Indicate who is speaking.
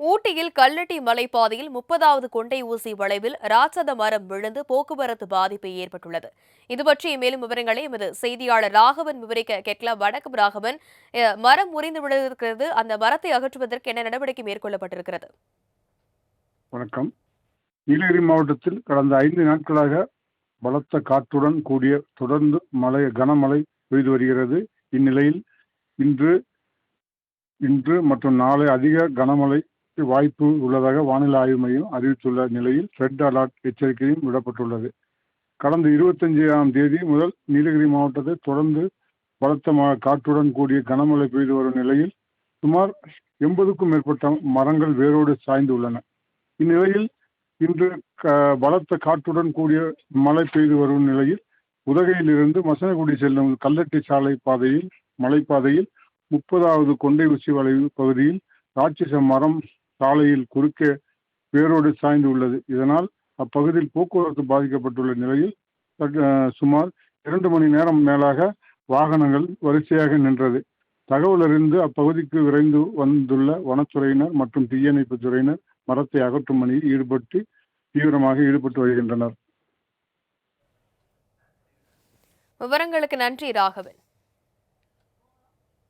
Speaker 1: ஊட்டியில் கல்லட்டி மலைப்பாதையில் முப்பதாவது கொண்டை ஊசி வளைவில் ராட்சத மரம் விழுந்து போக்குவரத்து பாதிப்பு ஏற்பட்டுள்ளது. இது பற்றி மேலும் விவரங்களை எமது செய்தியாளர் ராகவன் விவரிக்க கேட்கலாம். வணக்கம் ராகவன். மரம் முறிந்து விழுந்திருக்கிறது. அந்த மரத்தை அகற்றுவதற்கு என்ன நடவடிக்கை மேற்கொள்ளப்பட்டிருக்கிறது?
Speaker 2: வணக்கம். நீலகிரி மாவட்டத்தில் கடந்த ஐந்து நாட்களாக பலத்த காற்றுடன் கூடிய தொடர்ந்து மழை கனமழை பெய்து வருகிறது. இந்நிலையில் இன்று இன்று மற்றும் நாளை அதிக கனமழை வாய்ப்பு உள்ளதாக வானிலை ஆய்வு மையம் அறிவித்துள்ள நிலையில் ரெட் அலர்ட் எச்சரிக்கையும் விடப்பட்டுள்ளது. கடந்த இருபத்தஞ்சாம் தேதி முதல் நீலகிரி மாவட்டத்தை தொடர்ந்து பலத்த ம- காற்றுடன் கூடிய கனமழை பெய்து வரும் நிலையில் சுமார் எண்பதுக்கும் மேற்பட்ட மரங்கள் வேரோடு சாய்ந்து உள்ளன. இந்நிலையில் இன்று க- பலத்த காற்றுடன் கூடிய மழை பெய்து வரும் நிலையில் உதகையிலிருந்து மசனகுடி செல்லும் கல்லட்டி சாலை பாதையில் மலைப்பாதையில் முப்பதாவது கொண்டை உச்சி வளைவு பகுதியில் ராட்சச மரம் சாலையில் குறுக்கே வேரோடு சாய்ந்து உள்ளது. இதனால் அப்பகுதியில் போக்குவரத்து பாதிக்கப்பட்டுள்ள நிலையில் சுமார் இரண்டு மணி நேரம் மேலாக வாகனங்கள் வரிசையாக நின்றது. தகவல் அறிந்து அப்பகுதிக்கு விரைந்து வந்துள்ள வனத்துறையினர் மற்றும் தீயணைப்பு துறையினர் மரத்தை அகற்றும் பணியில் ஈடுபட்டு தீவிரமாக ஈடுபட்டு வருகின்றனர்.
Speaker 1: விவரங்களுக்கு நன்றி ராகவன்.